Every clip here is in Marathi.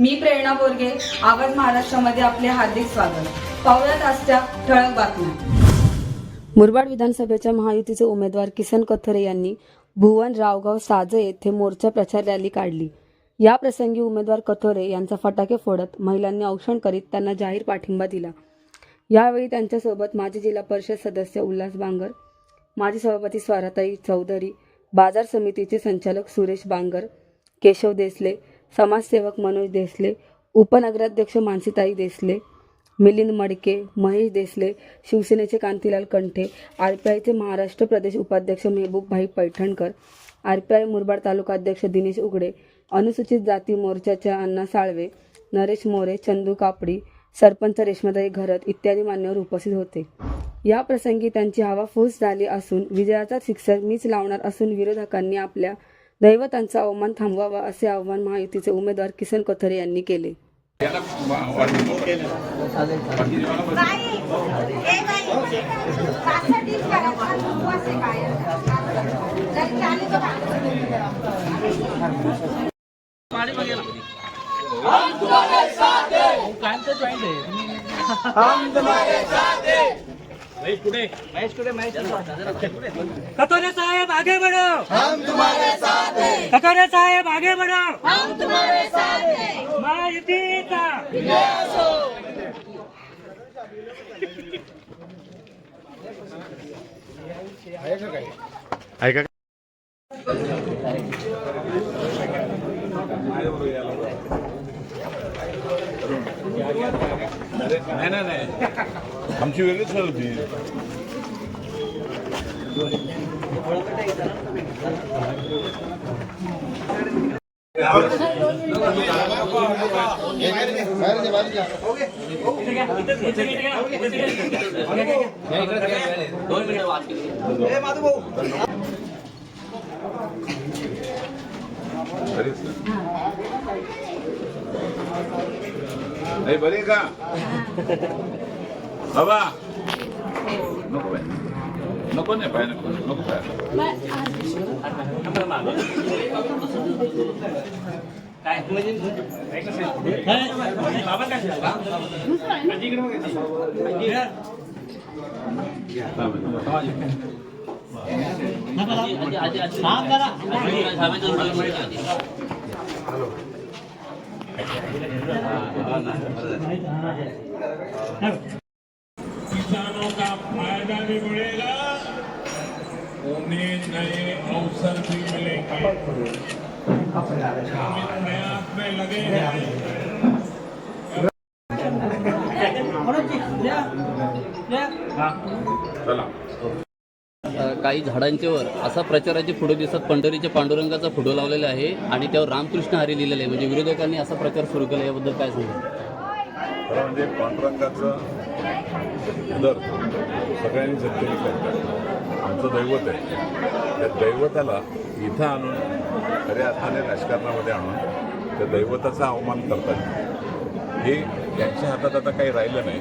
मी प्रेरणा बोरगे आवाज महाराष्ट्रामध्ये आपले हार्दिक स्वागत. पाहुयात आजच्या ठळक बातम्या. मुरबाड विधानसभेच्या महायुतीचे उमेदवार किसन कथोरे यांनी भुवन रावगाव साजे येथे मोर्चा प्रचार रॅली काढली. या प्रसंगी उमेदवार कथोरे यांचा फटाके फोडत महिलांनी औक्षण करीत त्यांना जाहीर पाठिंबा दिला. यावेळी त्यांच्यासोबत माजी जिल्हा परिषद सदस्य उल्हास बांगर माजी सभापती स्वाराताई चौधरी बाजार समितीचे संचालक सुरेश बांगर केशव देसले समाजसेवक मनोज देसले उपनगराध्यक्ष मानसीताई देसले मिलिंद मडके महेश देसले शिवसेनेचे कांतीलाल कंठे आर पी आयचे महाराष्ट्र प्रदेश उपाध्यक्ष Mehboobbhai Paithankar R P I Murbad taluka अध्यक्ष दिनेश उघडे अनुसूचित जाती मोर्चाच्या अण्णा साळवे नरेश मोरे चंदू कापडी सरपंच रेश्माताई घरत इत्यादी मान्यवर उपस्थित होते. या प्रसंगी त्यांची हवा फूस झाली असून विजयाचा शिक्षक मीच लावणार असून विरोधकांनी आपल्या दैवतांचा अवमान थांबवावा असे आवाहन महायुतीचे उमेदवार किसन कोथरे यांनी केले. कतोरे साहेब आगे बढ़ो! हम तुम्हारे साथ हैं। कतोरे साहेब आगे बढ़ो! हम तुम्हारे साथ हैं। महायुति का नाही नाही नाही. आमची वेगळीच वेळ होती नाही बरे का बाबा नको बाय नको नाही पाय नको नको पाय किसानों का फायदा भी बढ़ेगा उन्हें नए अवसर भी मिलेंगे हम इस प्रयास में लगे हैं काही झाडांच्यावर असा प्रचाराचे फोटो दिसत पंढरीच्या पांडुरंगाचा फोटो लावलेला आहे आणि त्यावर रामकृष्ण हरी लिहिलेला आहे. म्हणजे विरोधकांनी असा प्रचार सुरू केला याबद्दल काय सांगितलं खरं म्हणजे पांडुरंगाचं दर सगळ्यांनी जगलेली करतात आमचं दैवत आहे. त्या दैवताला इथं आणून खऱ्या अर्थाने राजकारणामध्ये आणून त्या दैवताचा अवमान करतात. हे त्यांच्या हातात आता काही राहिलं नाही.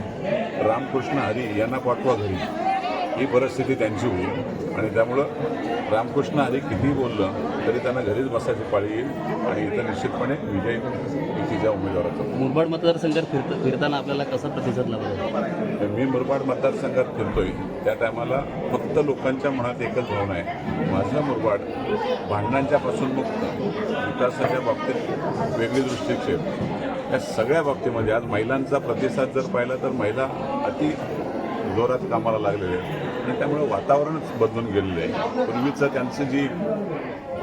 रामकृष्ण हरी यांना पाठवा घरी. ही परिस्थिती त्यांची होईल. आणि त्यामुळं रामकृष्ण हरी कितीही बोललं तरी त्यांना घरीच बसायची पाळी येईल. आणि इथं निश्चितपणे विजय युतीच्या उमेदवाराचा. मुरबाड मतदारसंघात फिरत फिरताना आपल्याला कसा प्रतिसाद लाभला मी मुरबाड मतदारसंघात फिरतोय. त्या टायमाला फक्त लोकांच्या मनात एकच भावना आहे. माझं मुरबाड भांडणांच्या पासून मुक्त विकासाच्या बाबतीत वेगळी दृष्टिक्षेप. या सगळ्या बाबतीमध्ये आज महिलांचा प्रतिसाद जर पाहिला तर महिला अति जोरात कामाला लागलेल्या आहेत. आणि त्यामुळे वातावरणच बदलून गेलेलं आहे. पूर्वीचं त्यांचं जी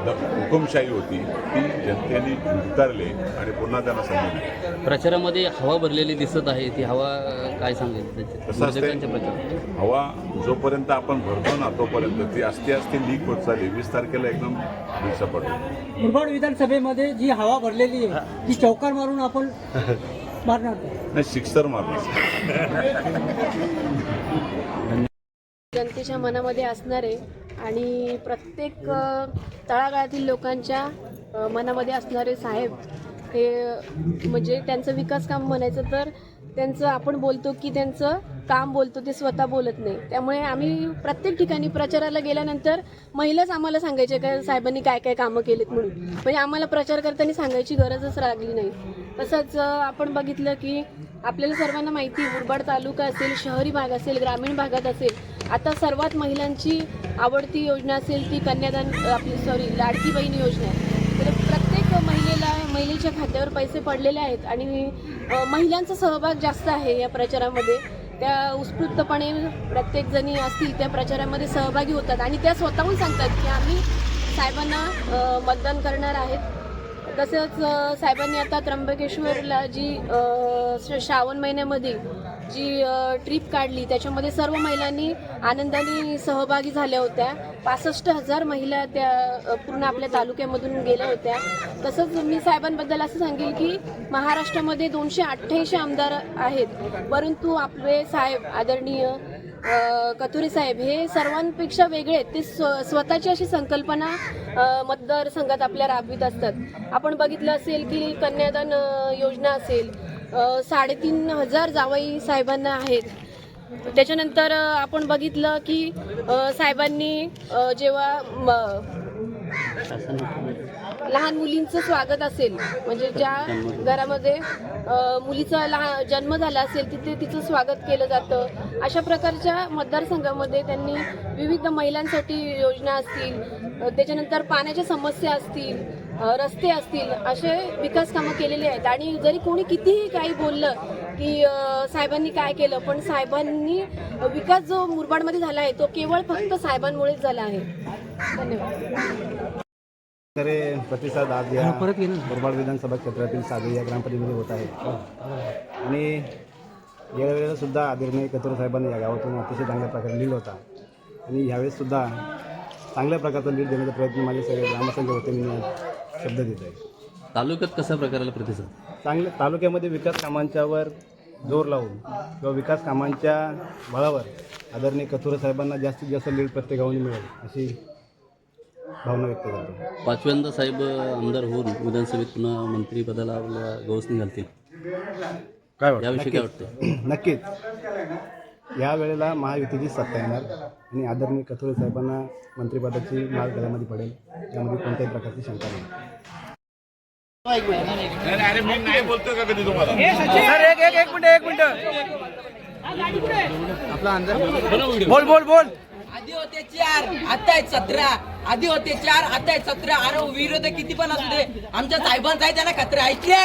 हुकुमशाही होती ती जनतेने झुंकारली आणि पुन्हा त्यांना संधी दिली प्रचारामध्ये हवा भरलेली दिसत आहे ती हवा काय सांगेल हवा जोपर्यंत आपण भरतो ना तोपर्यंत ती असती असती लीक होत चालली. वीस तारखेला एकदम दिवसा मुरबाड विधानसभेमध्ये जी हवा भरलेली आहे ती चौकार मारून आपण मारणार नाही सिक्सर मारणार. जनतेच्या मनामध्ये असणारे आणि प्रत्येक तळागाळातील लोकांच्या मनामध्ये असणारे साहेब हे म्हणजे त्यांचं विकास काम म्हणायचं तर त्यांचं आपण बोलतो की त्यांचं काम बोलतो ते स्वतः बोलत नाही. त्यामुळे आम्ही प्रत्येक ठिकाणी प्रचाराला गेल्यानंतर महिलाच आम्हाला सांगायच्या का साहेबांनी काय काय कामं केलीत म्हणून. म्हणजे आम्हाला प्रचार करताना सांगायची गरजच लागली नाही. तसंच आपण बघितलं की आपल्याला सर्वांना माहिती आहे, मुरबाड तालुका असेल शहरी भाग असेल ग्रामीण भागात असेल आता सर्वात महिलांची आवडती योजना असेल ती कन्यादान आपली सॉरी लाडकी बहीण योजना तर प्रत्येक महिलेला महिलेच्या खात्यावर पैसे पडलेले आहेत आणि महिलांचा सहभाग जास्त आहे या प्रचारामध्ये. त्या उत्स्फूर्तपणे प्रत्येकजणी असतील त्या प्रचारामध्ये सहभागी होतात आणि त्या स्वतःहून सांगतात की आम्ही साहेबांना मतदान करणार आहेत. तसंच साहेबांनी आता त्र्यंबकेश्वरला जी श्रावण महिन्यामध्ये जी ट्रिप काढली त्याच्यामध्ये सर्व महिलांनी आनंदाने सहभागी झाल्या होत्या. पासष्ट हजार महिला त्या पूर्ण आपल्या तालुक्यामधून गेल्या होत्या. तसंच मी साहेबांबद्दल असं सांगेल की महाराष्ट्रामध्ये दोनशे अठ्ठ्याऐंशी आमदार आहेत. परंतु आपले साहेब आदरणीय कथोरे साहेब हे सर्वांपेक्षा वेगळे आहेत. ते स्व स्वतःची अशी संकल्पना मतदारसंघात आपल्या राबवित असतात. आपण बघितलं असेल की कन्यादान योजना असेल साडेतीन हजार जावई साहेबांना आहेत. त्याच्यानंतर आपण बघितलं की साहेबांनी जेव्हा लहान मुलींचं स्वागत असेल म्हणजे ज्या घरामध्ये मुलीचा लहान जन्म झाला असेल तिथे तिचं स्वागत केलं जातं. अशा प्रकारच्या मतदारसंघामध्ये त्यांनी विविध महिलांसाठी योजना असतील त्याच्यानंतर पाण्याच्या समस्या असतील रस्ते असतील असे विकास कामं केलेली आहेत. आणि जरी कोणी कितीही काही बोललं की साहेबांनी काय केलं पण साहेबांनी विकास जो मुरबाडमध्ये झाला आहे तो केवळ फक्त साहेबांमुळेच झाला आहे. धन्यवाद. प्रतिसाद आज या मुरबाड विधानसभा क्षेत्रातील सागरी या ग्रामपंचायतीमध्ये होत आहे. आणि गेल्या वेळेला सुद्धा आदरणीय कतोर साहेबांनी या गावातून अतिशय चांगल्या प्रकारे लीड होता. आणि यावेळेस सुद्धा चांगल्या प्रकारचा लीड देण्याचा प्रयत्न माझे सगळे ग्रामसंघ होते मी शब्द देत आहे. तालुक्यात कशा प्रकाराला प्रतिसाद? चांगल्या तालुक्यामध्ये विकास कामांच्यावर जोर लावून किंवा विकास कामांच्या बळावर आदरणीय कथोरे साहेबांना जास्तीत जास्त लीड प्रत्येक गावाने मिळेल अशी भावना व्यक्त करतो. पाचव्यांदा साहेब आमदार होऊन विधानसभेत पुन्हा मंत्रीपदाला आपल्या गवसणी घालतील. काय वाटतं? याविषयी काय वाटतं नक्कीच. या वेळेला महायुतीची सत्ता येणार आणि आदरणीय कथोरे साहेबांना मंत्रिपदाची माळ गळ्यामध्ये पडेल. त्यामध्ये कोणत्याही प्रकारची शंका नाही. अरे मी नाही बोलतोय का कधी तुम्हाला? आधी होते चार आता आहेत सतरा. आधी होते चार आता आहेत सतरा. अरे विरोध किती पण असू दे. आमच्या साहेबांचा आहे त्यांना खतरा. ऐकले?